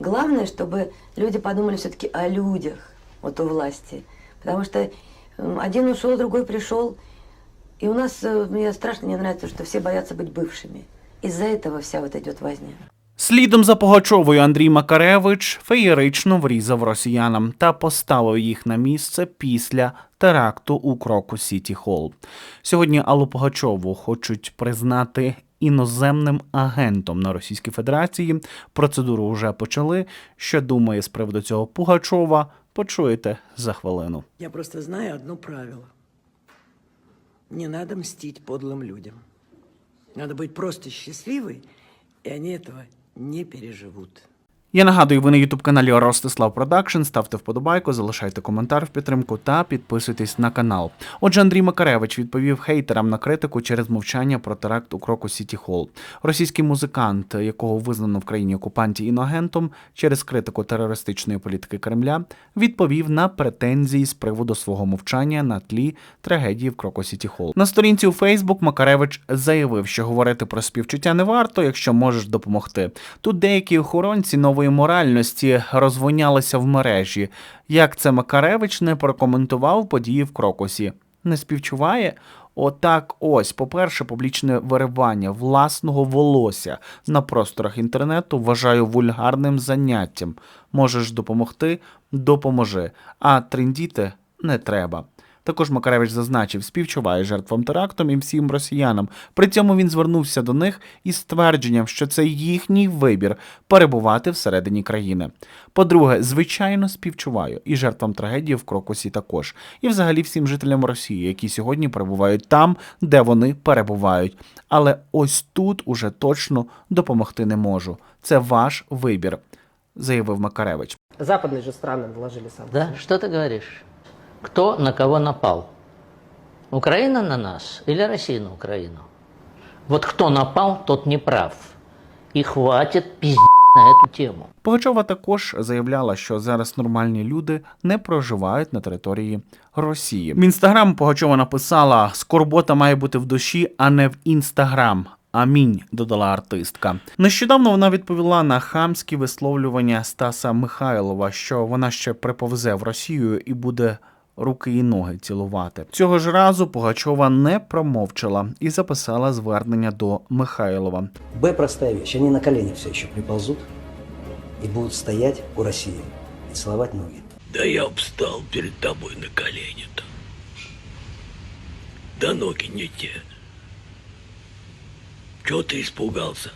главное, чтобы люди подумали все-таки о людях, вот у власти. Потому что м, один ушел, другой пришел. И у нас, э, мне страшно не нравится, что все боятся быть бывшими. Из-за этого вся вот идет возня. Слідом за Пугачовою Андрій Макаревич феєрично врізав росіянам та поставив їх на місце після теракту у Кроку Сіті Холл. Сьогодні Аллу Пугачову хочуть признати іноземним агентом на Російській Федерації. Процедуру вже почали. Що думає з приводу цього Пугачова? Почуєте за хвилину. Я просто знаю одно правило. Не надо мстить подлым людям. Надо быть просто счастливой, и они этого не переживут. Я нагадую, ви на ютуб каналі Ростислав Продакшн. Ставте вподобайку, залишайте коментар в підтримку та підписуйтесь на канал. Отже, Андрій Макаревич відповів хейтерам на критику через мовчання про теракт у Кроку Сіті Холл. Російський музикант, якого визнано в країні окупанті іногентом через критику терористичної політики Кремля, відповів на претензії з приводу свого мовчання на тлі трагедії в Кроку Сіті Холл. На сторінці у Фейсбук Макаревич заявив, що говорити про співчуття не варто, якщо можеш допомогти. Тут деякі охоронці нової моральності розвонялися в мережі. Як це Макаревич не прокоментував події в Крокусі? Не співчуває? Отак ось, по-перше, публічне виривання власного волосся на просторах інтернету вважаю вульгарним заняттям. Можеш допомогти? Допоможи. А трендіти не треба. Також Макаревич зазначив, співчуває жертвам терактом і всім росіянам. При цьому він звернувся до них із ствердженням, що це їхній вибір перебувати всередині країни. По-друге, звичайно, співчуваю і жертвам трагедії в Крокусі також, і взагалі всім жителям Росії, які сьогодні перебувають там, де вони перебувають. Але ось тут уже точно допомогти не можу. Це ваш вибір, заявив Макаревич. Западные же страны наложили санкции. Да? Что ты говоришь? Кто на кого напал? Украина на нас или Россия на Украину? Вот кто напал, тот не прав. И хватит пиздеть на эту тему. Пугачова також заявляла, що зараз нормальні люди не проживають на території Росії. В інстаграм Пугачова написала: скорбота має бути в душі, а не в інстаграм. Амінь, додала артистка. Нещодавно вона відповіла на хамські висловлювання Стаса Михайлова, що вона ще приповзе в Росію і буде руки і ноги цілувати. Цього ж разу Пугачова не промовчала і записала звернення до Михайлова. Б простая вещь. Они на коленях все еще приползут и будут стоять у России и целовать ноги. Да я б встал перед тобой на колени-то. Да ноги не те. Чего ты испугался?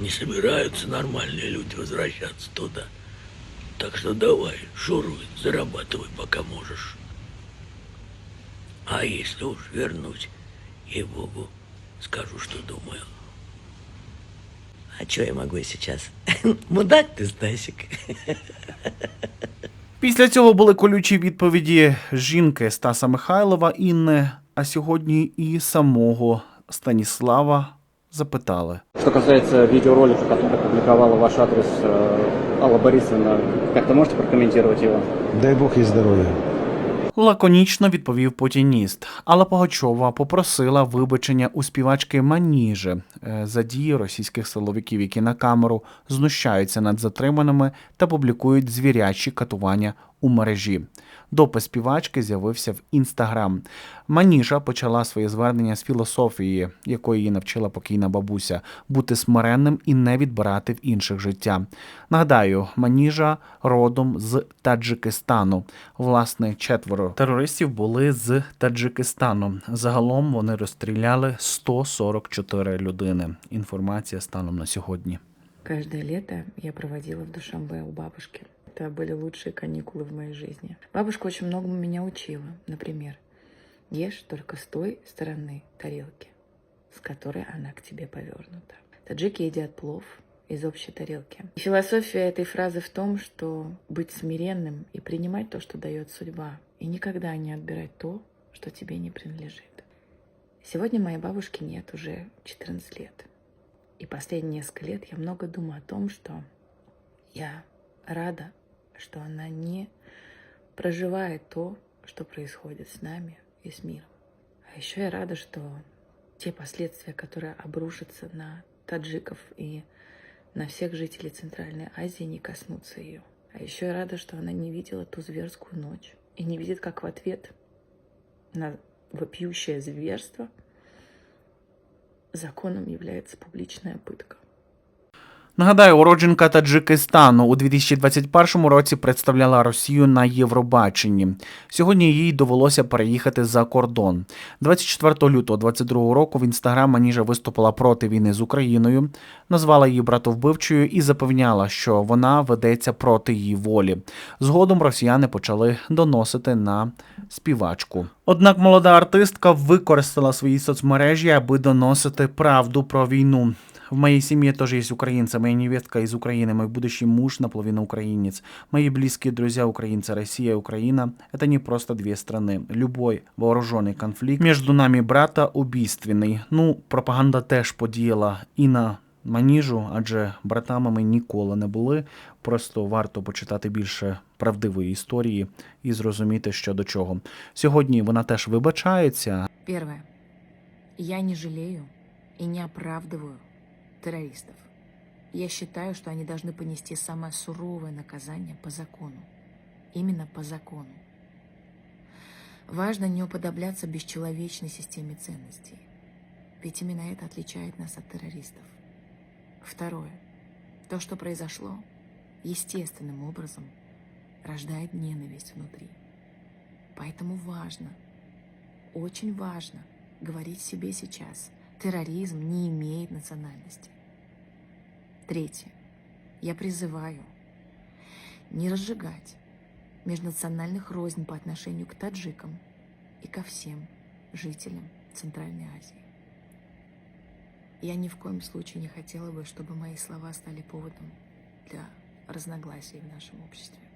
Не собираются нормальные люди возвращаться туда. Так что давай, шуруй, зарабатывай, пока можешь. А если уж вернусь, ей-богу, скажу, что думаю. А что я могу сейчас? Мудак ты, Стасик. Після цього були колючі відповіді жінки Стаса Михайлова Інни, а сьогодні і самого Станіслава запитали. Что касается видеоролика, который опубликовала ваш адрес э, Алла Борисовна, как-то можете прокомментировать его? Дай Бог їй здоров'я. Лаконічно відповів путініст. Алла Погачова попросила вибачення у співачки Маніжи е, за дії російських силовиків, які на камеру знущаються над затриманими та публікують звірячі катування у мережі. Допис співачки з'явився в інстаграм. Маніжа почала своє звернення з філософії, якої її навчила покійна бабуся, бути смиренним і не відбирати в інших життя. Нагадаю, Маніжа родом з Таджикистану. Власне, четверо терористів були з Таджикистану. Загалом вони розстріляли 144 людини. Інформація станом на сьогодні. Каждое лето я проводила в Душанбе у бабушки. Это были лучшие каникулы в моей жизни. Бабушка очень многому меня учила. Например, ешь только с той стороны тарелки, с которой она к тебе повернута. Таджики едят плов из общей тарелки. И философия этой фразы в том, что быть смиренным и принимать то, что дает судьба, и никогда не отбирать то, что тебе не принадлежит. Сегодня моей бабушки нет уже 14 лет. И последние несколько лет я много думаю о том, что я рада, что она не проживает то, что происходит с нами и с миром. А еще я рада, что те последствия, которые обрушатся на таджиков и на всех жителей Центральной Азии не коснуться ее. А еще я рада, что она не видела ту зверскую ночь и не видит, как в ответ на вопиющее зверство законом является публичная пытка. Нагадаю, уродженка Таджикистану у 2021 році представляла Росію на Євробаченні. Сьогодні їй довелося переїхати за кордон. 24 лютого 2022 року в інстаграм Аніжа виступила проти війни з Україною, назвала її братовбивчою і запевняла, що вона ведеться проти її волі. Згодом росіяни почали доносити на співачку. Однак молода артистка використала свої соцмережі, аби доносити правду про війну. В моей семье тоже есть украинцы. Моя невестка из Украины, мой будущий муж наполовину украинец. Мои близкие друзья украинцы. Россия и Украина – это не просто две страны. Любой вооруженный конфликт между нами брата убийственний. Ну, пропаганда теж подіяла і на маніжу, адже братами ми ніколи не були. Просто варто почитати більше правдивої історії і зрозуміти, що до чого. Сьогодні вона теж вибачається, Первое. Я не жалею и не оправдываю террористов. Я считаю, что они должны понести самое суровое наказание по закону. Именно по закону. Важно не уподобляться бесчеловечной системе ценностей. Ведь именно это отличает нас от террористов. Второе. То, что произошло, естественным образом рождает ненависть внутри. Поэтому важно, очень важно говорить себе сейчас, терроризм не имеет национальности. Третье. Я призываю не разжигать межнациональных рознь по отношению к таджикам и ко всем жителям Центральной Азии. Я ни в коем случае не хотела бы, чтобы мои слова стали поводом для разногласий в нашем обществе.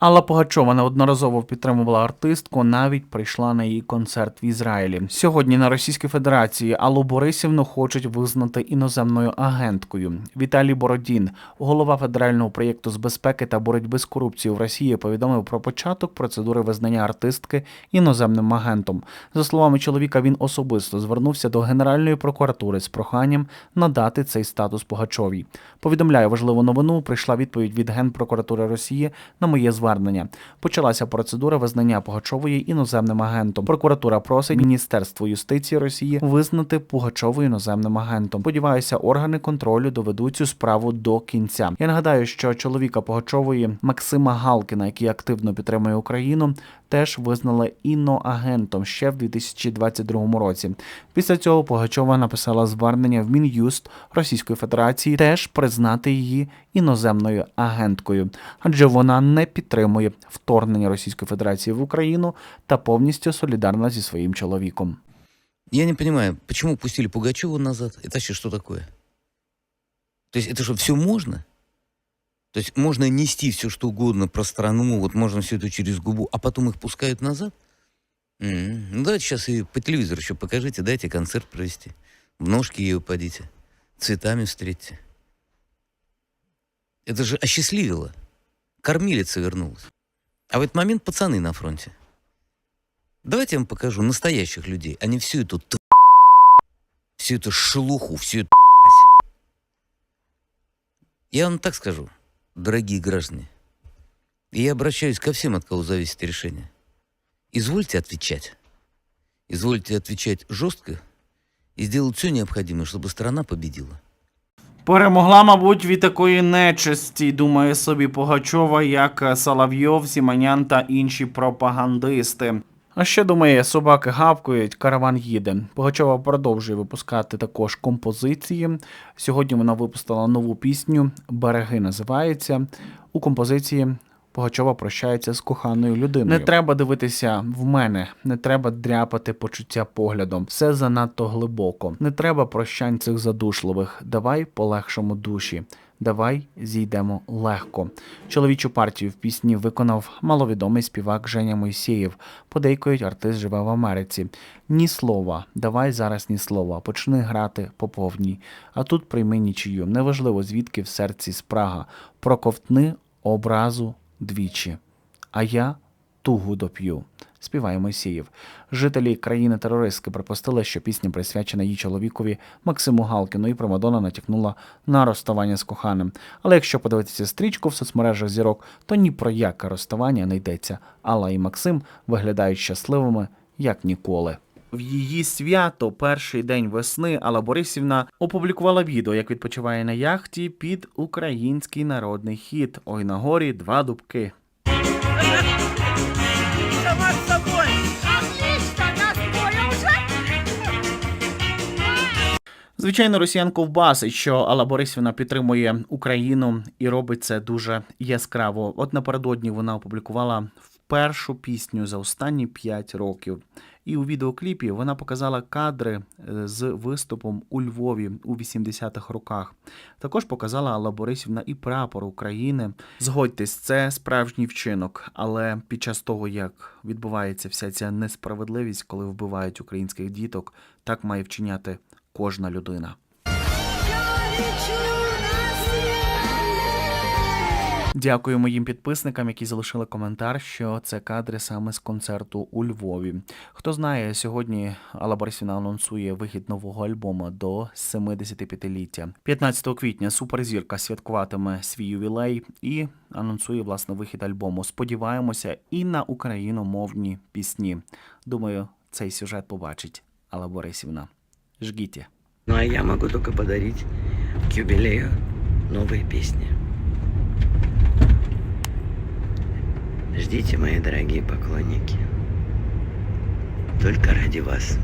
Алла Пугачова неодноразово підтримувала артистку, навіть прийшла на її концерт в Ізраїлі. Сьогодні на Російській Федерації Аллу Борисівну хочуть визнати іноземною агенткою. Віталій Бородін, голова федерального проєкту з безпеки та боротьби з корупцією в Росії, повідомив про початок процедури визнання артистки іноземним агентом. За словами чоловіка, він особисто звернувся до Генеральної прокуратури з проханням надати цей статус Пугачовій. Повідомляю важливу новину. Прийшла відповідь від Генпрокуратури Росії на моє звернення. Почалася процедура визнання Пугачової іноземним агентом. Прокуратура просить Міністерство юстиції Росії визнати Пугачову іноземним агентом. Сподіваюся, органи контролю доведуть цю справу до кінця. Я нагадаю, що чоловіка Пугачової Максима Галкіна, який активно підтримує Україну, теж визнали іноагентом ще в 2022 році. Після цього Пугачова написала звернення в Мін'юст Російської Федерації теж признати її іноземною агенткою, адже вона не підтримує вторгнення Російської Федерації в Україну та повністю солідарна зі своїм чоловіком. Я не понимаю, почему пустили Пугачеву назад? Это вообще что такое? То есть это что, все можно? То есть можно нести все, что угодно про страну, вот можно все это через губу, а потом их пускают назад? М, Ну давайте сейчас и по телевизору еще покажите, дайте концерт провести. В ножки ей упадите, цветами встретите. Это же осчастливило. Кормилица вернулась. А в этот момент пацаны на фронте. Давайте я вам покажу настоящих людей, а не всю эту т- всю эту шелуху, всю эту. Я вам так скажу, дорогие граждане, и я обращаюсь ко всем, от кого зависит решение. Извольте отвечать. Извольте отвечать жестко и сделать все необходимое, чтобы страна победила. Перемогла, мабуть, від такої нечисті, думає собі Погачова, як Соловйов, Сіманян та інші пропагандисти. А ще думає, собаки гавкають, караван їде. Погачова продовжує випускати також композиції. Сьогодні вона випустила нову пісню Береги називається. У композиції Пугачова прощається з коханою людиною. Не треба дивитися в мене, не треба дряпати почуття поглядом. Все занадто глибоко. Не треба прощань цих задушливих. Давай полегшимо душі. Давай зійдемо легко. Чоловічу партію в пісні виконав маловідомий співак Женя Мойсєєв. Подейкують, артист живе в Америці. Ні слова, давай зараз ні слова. Почни грати по повній. А тут прийми нічию. Неважливо, звідки в серці спрага. Проковтни образу двічі. А я тугу доп'ю. Співає Мойсіїв. Жителі країни-терористки припустили, що пісня присвячена її чоловікові Максиму Галкіну, і Примадонна натякнула на розставання з коханим. Але якщо подивитися стрічку в соцмережах зірок, то ні про яке розставання не йдеться. Алла і Максим виглядають щасливими як ніколи. В її свято, перший день весни, Алла Борисівна опублікувала відео, як відпочиває на яхті під український народний хіт Ой на горі два дубки. Звичайно, росіян ковбасить, що Алла Борисівна підтримує Україну і робить це дуже яскраво. От напередодні вона опублікувала першу пісню за останні 5 років. І у відеокліпі вона показала кадри е, з виступом у Львові у 80-х роках. Також показала Алла Борисівна і прапор України. Згодьтесь, це справжній вчинок. Але під час того, як відбувається вся ця несправедливість, коли вбивають українських діток, так має вчиняти кожна людина. Дякую моїм підписникам, які залишили коментар, що це кадри саме з концерту у Львові. Хто знає, сьогодні Алла Борисівна анонсує вихід нового альбому до 75-ліття. 15 квітня суперзірка святкуватиме свій ювілей і анонсує власне вихід альбому. Сподіваємося, і на україномовні пісні. Думаю, цей сюжет побачить Алла Борисівна. Жгіть. Ну а я могу только подарить к юбилею новые песни. Ждите, мои дорогие поклонники. Только ради вас.